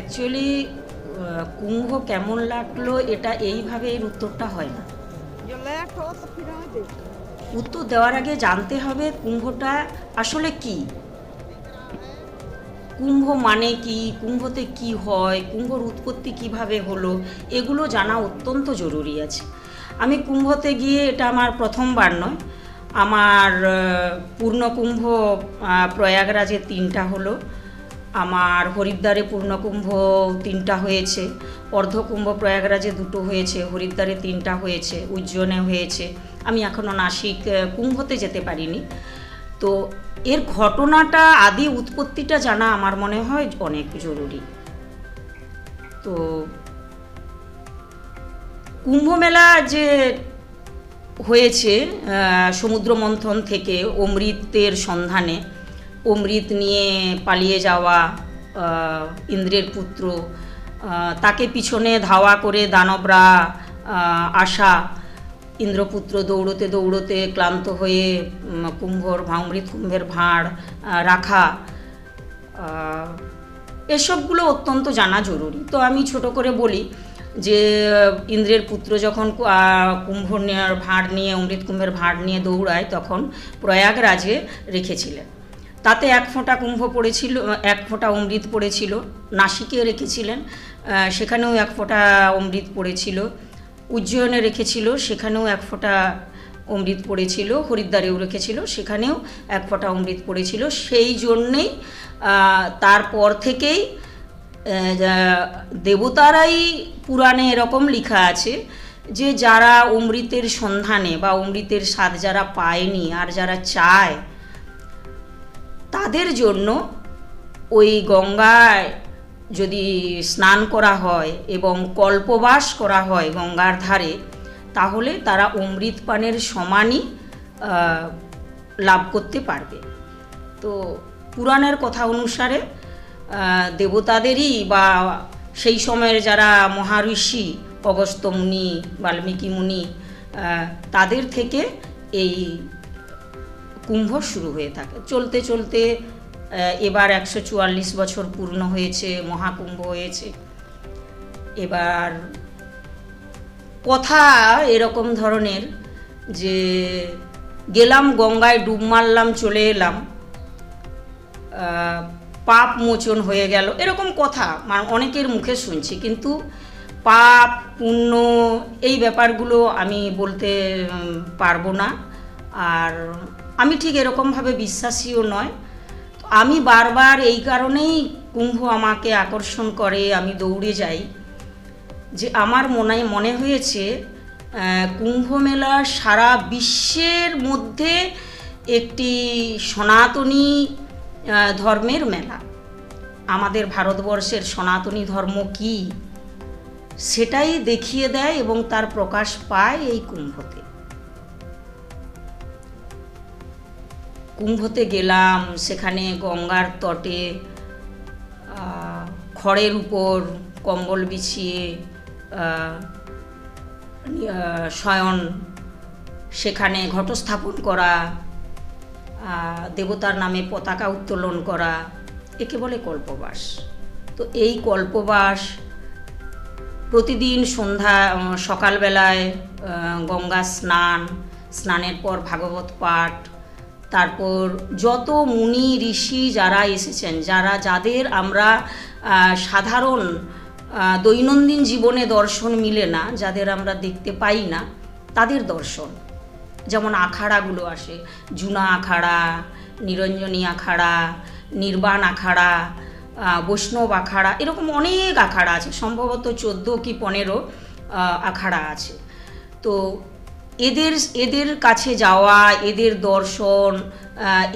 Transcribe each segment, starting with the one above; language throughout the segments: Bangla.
অ্যাকচুয়ালি কুম্ভ কেমন লাগল এটা এইভাবে এর উত্তরটা হয় না. উত্তর দেওয়ার আগে জানতে হবে কুম্ভটা আসলে কি? কুম্ভ মানে কি? কুম্ভতে কি হয়? কুম্ভর উৎপত্তি কীভাবে হলো? এগুলো জানা অত্যন্ত জরুরি আছে। আমি কুম্ভতে গিয়ে এটা আমার প্রথমবার নয়। আমার পূর্ণকুম্ভ প্রয়াগরাজে তিনটা হলো। আমার হরিদ্বারে পূর্ণকুম্ভ তিনটা হয়েছে, অর্ধকুম্ভ প্রয়াগরাজে দুটো হয়েছে, হরিদ্বারে তিনটা হয়েছে, উজ্জয়নে হয়েছে। আমি এখনও নাসিক কুম্ভতে যেতে পারিনি। তো এর ঘটনাটা, আদি উৎপত্তিটা জানা আমার মনে হয় অনেক জরুরি। তো কুম্ভ মেলা যে হয়েছে সমুদ্র মন্থন থেকে অমৃতের সন্ধানে অমৃত নিয়ে পালিয়ে যাওয়া ইন্দ্রের পুত্র তাকে পিছনে ধাওয়া করে দানবরা আসা, ইন্দ্রপুত্র দৌড়তে দৌড়তে ক্লান্ত হয়ে কুম্ভর অমৃত কুম্ভের ভাঁড় রাখা এসবগুলো অত্যন্ত জানা জরুরি। তো আমি ছোট করে বলি যে, ইন্দ্রের পুত্র যখন কুম্ভ ভাঁড় নিয়ে, অমৃত কুম্ভের ভাঁড় নিয়ে দৌড়ায়, তখন প্রয়াগরাজে রেখেছিলেন। তাতে এক ফোঁটা কুম্ভ পড়েছিল, এক ফোঁটা অমৃত পড়েছিল নাসিকে রেখেছিলেন সেখানেও এক ফোঁটা অমৃত পড়েছিল, উজ্জয়নে রেখেছিল, সেখানেও এক ফোঁটা অমৃত পড়েছিল, হরিদ্বারেও রেখেছিল, সেখানেও এক ফোঁটা অমৃত পড়েছিল। সেই জন্যেই তারপর থেকেই দেবতারাই পুরাণে এরকম লেখা আছে যে, যারা অমৃতের সন্ধানে বা অমৃতের স্বাদ যারা পায়নি আর যারা চায় তাদের জন্য ওই গঙ্গায় যদি স্নান করা হয় এবং কল্পবাস করা হয় গঙ্গার ধারে, তাহলে তারা অমৃত পানের সমানই লাভ করতে পারবে। তো পুরাণের কথা অনুসারে দেবতাদেরই বা সেই সময়ের যারা মহাঋষি অগস্ত্য মুনি, বাল্মীকি মুনি তাদের থেকে এই কুম্ভ শুরু হয়ে থাকে। চলতে চলতে এবার একশো চুয়াল্লিশ বছর পূর্ণ হয়েছে, মহাকুম্ভ হয়েছে। এবার কথা এরকম ধরনের যে গেলাম গঙ্গায়, ডুব মারলাম, চলে এলাম পাপ মোচন হয়ে গেল, এরকম কথা মানে অনেকের মুখে শুনছি। কিন্তু পাপ, পুণ্য এই ব্যাপারগুলো আমি বলতে পারব না। আর আমি ঠিক এরকমভাবে বিশ্বাসীও নয়। আমি বারবার এই কারণেই কুম্ভ আমাকে আকর্ষণ করে, আমি দৌড়ে যাই। যে আমার মনে মনে হয়েছে কুম্ভ মেলা সারা বিশ্বের মধ্যে একটি সনাতনী ধর্মের মেলা। আমাদের ভারতবর্ষের সনাতনী ধর্ম কি? সেটাই দেখিয়ে দেয় এবং তার প্রকাশ পায় এই কুম্ভতে। কুম্ভতে গেলাম, সেখানে গঙ্গার তটে খড়ের উপর কম্বল বিছিয়ে শয়ন, সেখানে ঘটস্থাপন করা দেবতার নামে পতাকা উত্তোলন করা, একে বলে কল্পবাস। তো এই কল্পবাস প্রতিদিন সন্ধ্যা সকালবেলায় গঙ্গা স্নান, স্নানের পর ভাগবত পাঠ তারপর যত মুনি, ঋষি যারা এসেছেন, যারা যাদের আমরা সাধারণ দৈনন্দিন জীবনে দর্শন মিলে না, যাদের আমরা দেখতে পাই না, তাদের দর্শন। যেমন আখাড়াগুলো আসে, জুনা আখাড়া, নিরঞ্জনী আখাড়া, নির্বাণ আখাড়া বৈষ্ণব আখাড়া, এরকম অনেক আখাড়া আছে, সম্ভবত চোদ্দ কি পনেরো আখাড়া আছে। তো এদের এদের কাছে যাওয়া, এদের দর্শন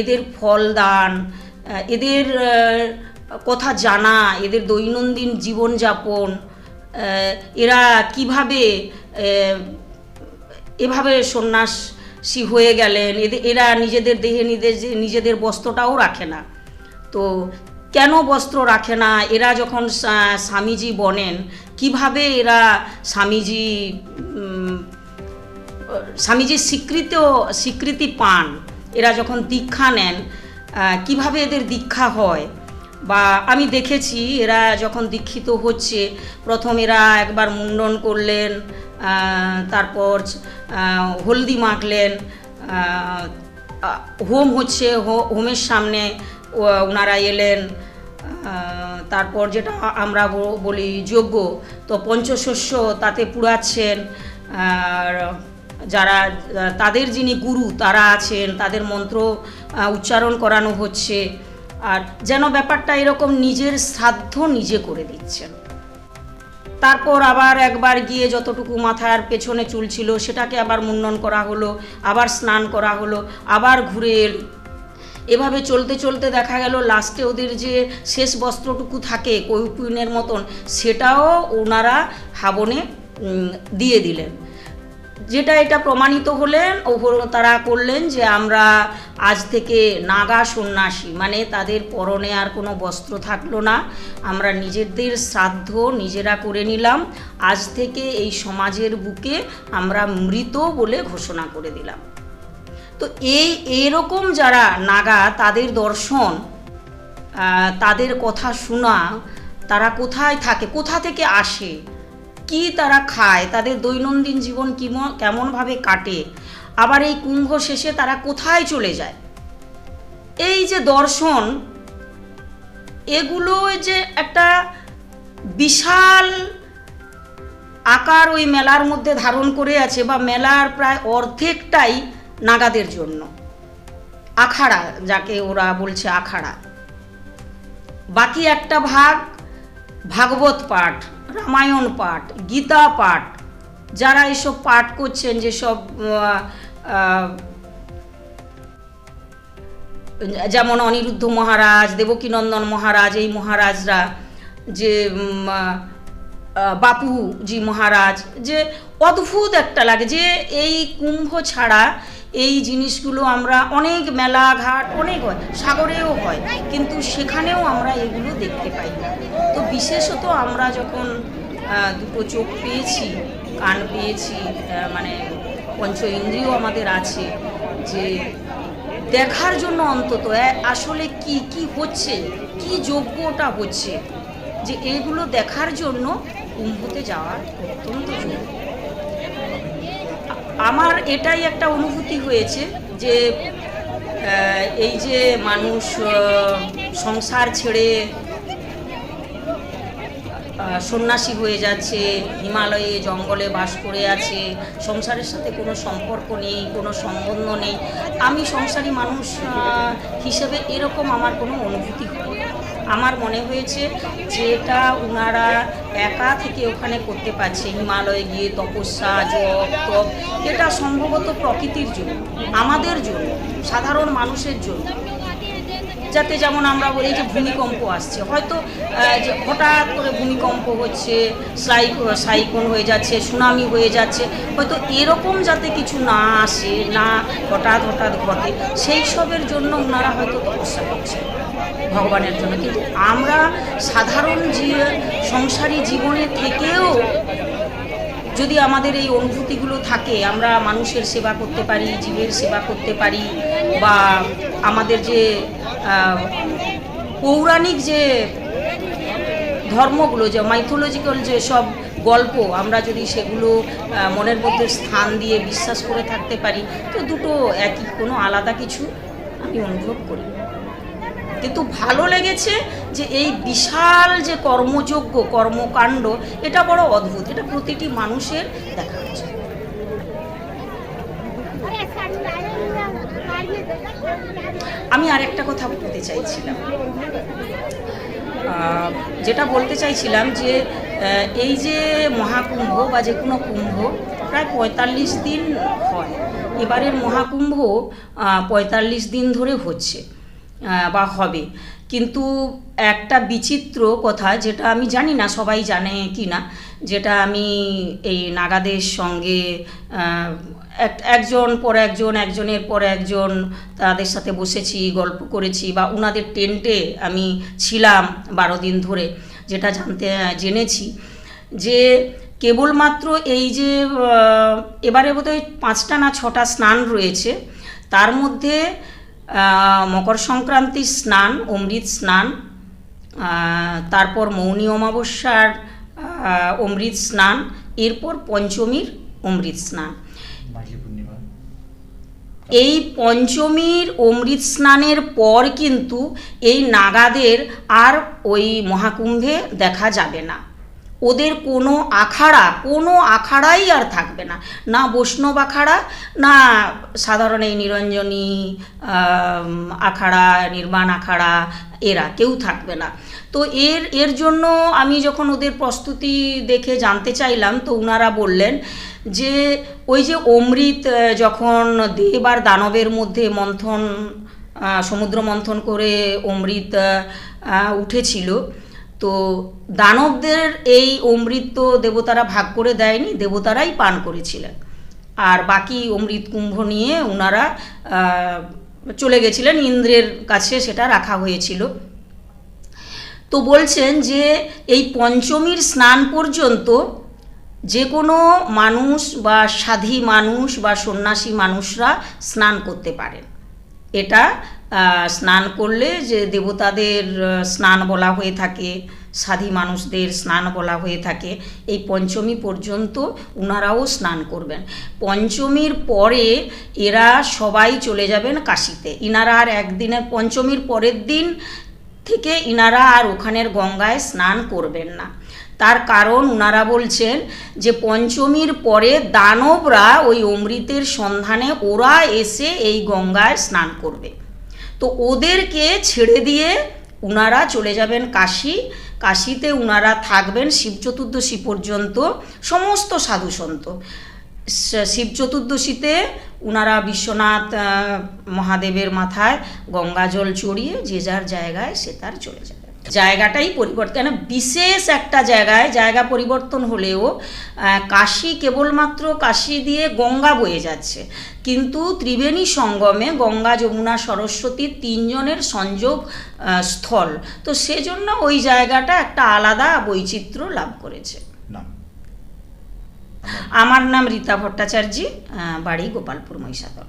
এদের ফলদান এদের কথা জানা, এদের দৈনন্দিন জীবনযাপন এরা কীভাবে এভাবে সন্ন্যাসী হয়ে গেলেন? এদের এরা নিজেদের দেহে নিজেদের নিজেদের বস্ত্রটাও রাখে না। তো কেন বস্ত্র রাখে না? এরা যখন স্বামীজি বনেন, কীভাবে এরা স্বামীজি স্বামীজির স্বীকৃত স্বীকৃতি পান। এরা যখন দীক্ষা নেন কীভাবে এদের দীক্ষা হয়? বা আমি দেখেছি এরা যখন দীক্ষিত হচ্ছে, প্রথম এরা একবার মুন্ডন করলেন তারপর হলদি মাখলেন হোম হচ্ছে হোমের সামনে ওনারা এলেন তারপর যেটা আমরা বলি যজ্ঞ, তো পঞ্চশস্য তাতে পুড়াচ্ছেন, আর যারা তাদের যিনি গুরু, তারা আছেন, তাদের মন্ত্র উচ্চারণ করানো হচ্ছে। আর যেন ব্যাপারটা এরকম নিজের শ্রাদ্ধ নিজে করে দিচ্ছেন। তারপর আবার একবার গিয়ে যতটুকু মাথার পেছনে চুল ছিল, সেটাকে আবার মুন্ডন করা হলো, আবার স্নান করা হলো, আবার ঘুরে এল। এভাবে চলতে চলতে দেখা গেল, লাস্টে ওদের যে শেষ বস্ত্রটুকু থাকে কৈপুনের মতন, সেটাও ওনারা হাবনে দিয়ে দিলেন। যেটা এটা প্রমাণিত হলেন ওপর তারা করলেন যে আমরা আজ থেকে নাগা সন্ন্যাসী মানে তাদের পরনে আর কোনো বস্ত্র থাকল না। আমরা নিজেদের শ্রাদ্ধ নিজেরা করে নিলাম। আজ থেকে এই সমাজের বুকে আমরা মৃত বলে ঘোষণা করে দিলাম। তো এই এরকম যারা নাগা, তাদের দর্শন তাদের কথা শোনা, তারা কোথায় থাকে, কোথা থেকে আসে? কি তারা খায়, তাদের দৈনন্দিন জীবন কিমন, কেমনভাবে কাটে, আবার এই কুম্ভ শেষে তারা কোথায় চলে যায়? এই যে দর্শন, এগুলো যে একটা বিশাল আকার ওই মেলার মধ্যে ধারণ করে আছে বা মেলার প্রায় অর্ধেকটাই নাগাদের জন্য। আখাড়া, যাকে ওরা বলছে আখাড়া। বাকি একটা ভাগ ভাগবত পাঠ। রামায়ণ পাঠ, গীতা পাঠ, যারা এসব পাঠ করছেন যেসব যেমন অনিরুদ্ধ মহারাজ, দেবকীনন্দন মহারাজ, এই মহারাজরা যে বাপুজি মহারাজ, যে অদ্ভুত একটা লাগে যে এই কুম্ভ ছাড়া এই জিনিসগুলো আমরা অনেক মেলাঘাট, অনেক হয়, সাগরেও হয়, কিন্তু সেখানেও আমরা এগুলো দেখতে পাই না। তো বিশেষত আমরা যখন দুটো চোখ পেয়েছি, কান পেয়েছি মানে পঞ্চ ইন্দ্রিয় আমাদের আছে, যে দেখার জন্য অন্তত আসলে কি কি হচ্ছে, কি যোগ্যটা হচ্ছে, যে এগুলো দেখার জন্য কুম্ভতে যাওয়া অত্যন্ত জরুরি। আমার এটাই একটা অনুভূতি হয়েছে যে এই যে মানুষ সংসার ছেড়ে সন্ন্যাসী হয়ে যাচ্ছে, হিমালয়ে জঙ্গলে বাস করে আছে, সংসারের সাথে কোনো সম্পর্ক নেই, কোনো সম্বন্ধ নেই। আমি সংসারী মানুষ হিসেবে এরকম আমার কোনো অনুভূতি হয় আমার মনে হয়েছে যে এটা ওনারা একা থেকে ওখানে করতে পারছে, হিমালয়ে গিয়ে তপস্যা, জপ, তপ, এটা সম্ভবত প্রকৃতির জন্য, আমাদের জন্য, সাধারণ মানুষের জন্য। যাতে যেমন আমরা বলি যে ভূমিকম্প আসছে। হয়তো যে হঠাৎ করে ভূমিকম্প হচ্ছে সাইক সাইক্লোন হয়ে যাচ্ছে, সুনামি হয়ে যাচ্ছে, হয়তো এরকম যাতে কিছু না আসে, না হঠাৎ হঠাৎ ঘটে, সেই সবের জন্য ওনারা হয়তো তপস্যা করছে ভগবানের জন্য। কিন্তু আমরা সাধারণ যে সংসারী জীবনে থেকেও যদি আমাদের এই অনুভূতিগুলো থাকে, আমরা মানুষের সেবা করতে পারি, জীবের সেবা করতে পারি, বা আমাদের যে পৌরাণিক যে ধর্মগুলো, যে মাইথোলজিক্যাল যে সব গল্প, আমরা যদি সেগুলো মনের মধ্যে স্থান দিয়ে বিশ্বাস করে থাকতে পারি, তো দুটো একই, কোনো আলাদা কিছু আমি অনুভব করি। কিন্তু ভালো লেগেছে যে এই বিশাল যে কর্মযোগ্য কর্মকাণ্ড, এটা বড় অদ্ভুত, এটা প্রতিটি মানুষের দেখা। উচিত আর একটা কথা বলতে চাইছিলাম। যেটা বলতে চাইছিলাম যে এই যে মহাকুম্ভ বা যে কোনো কুম্ভ, প্রায় পঁয়তাল্লিশ দিন হয়। এবারের মহাকুম্ভ পঁয়তাল্লিশ দিন ধরে হচ্ছে বা হবে। কিন্তু একটা বিচিত্র কথা যেটা আমি জানি না সবাই জানে কি না, যেটা আমি এই নাগাদের সঙ্গে এক- একজন পর একজন, একজনের পর একজন তাদের সাথে বসেছি, গল্প করেছি বা ওনাদের টেন্টে আমি ছিলাম বারো দিন ধরে, যেটা জানতে, জেনেছি যে কেবলমাত্র এই যে এবারে বোধহয় পাঁচটা না ছটা স্নান রয়েছে, তার মধ্যে মকর সংক্রান্তির স্নান অমৃত স্নান তারপর মৌনী অমাবস্যার অমৃত স্নান এরপর পঞ্চমীর অমৃত স্নান। এই পঞ্চমীর অমৃত স্নানের পর কিন্তু এই নাগাদের আর ওই মহাকুম্ভে দেখা যাবে না। ওদের কোনো আখাড়া, কোনো আখাড়াই আর থাকবে না। না বৈষ্ণব আখাড়া, না সাধারণ এই নিরঞ্জনী আখাড়া নির্মাণ আখাড়া, এরা কেউ থাকবে না। তো এর এর জন্য আমি যখন ওদের প্রস্তুতি দেখে জানতে চাইলাম, তো ওনারা বললেন যে ওই যে অমৃত যখন দেব আর দানবের মধ্যে মন্থন সমুদ্র মন্থন করে অমৃত উঠেছিল তো দানবদের এই অমৃত দেবতারা ভাগ করে দেয়নি, দেবতারাই পান করেছিলেন। আর বাকি অমৃত কুম্ভ নিয়ে ওনারা চলে গেছিলেন, ইন্দ্রের কাছে সেটা রাখা হয়েছিল। তো বলছেন যে এই পঞ্চমীর স্নান পর্যন্ত যে কোনো মানুষ বা সাধী মানুষ বা সন্ন্যাসী মানুষরা স্নান করতে পারেন। এটা স্নান করলে যে দেবতাদের স্নান বলা হয়ে থাকে, সাধী মানুষদের স্নান বলা হয়ে থাকে, এই পঞ্চমী পর্যন্ত ওনারাও স্নান করবেন। পঞ্চমীর পরে এরা সবাই চলে যাবেন কাশিতে। ইনারা আর একদিনের, পঞ্চমীর পরের দিন থেকে ইনারা আর ওখানের গঙ্গায় স্নান করবেন না। তার কারণ ওনারা বলছেন যে পঞ্চমীর পরে দানবরা ওই অমৃতের সন্ধানে ওরা এসে এই গঙ্গায় স্নান করবে। তো ওদেরকে ছেড়ে দিয়ে উনারা চলে যাবেন কাশী। কাশীতে উনারা থাকবেন শিব চতুর্দশী পর্যন্ত, সমস্ত সাধু সন্ত। শিব চতুর্দশীতে উনারা বিশ্বনাথ মহাদেবের মাথায় গঙ্গাজল চড়িয়ে যে যার জায়গায় সে তার চলে যাবে। জায়গাটাই পরিবর্তন কেন বিশেষ একটা জায়গায় জায়গা পরিবর্তন হলেও কাশি কেবলমাত্র কাশি দিয়ে গঙ্গা বয়ে যাচ্ছে। কিন্তু ত্রিবেণী সঙ্গমে গঙ্গা যমুনা সরস্বতী তিনজনের সংযোগ স্থল। তো সেজন্য ওই জায়গাটা একটা আলাদা বৈচিত্র্য লাভ করেছে। নাম? আমার নাম রীতা ভট্টাচার্য বাড়ি গোপালপুর মহিষাদল।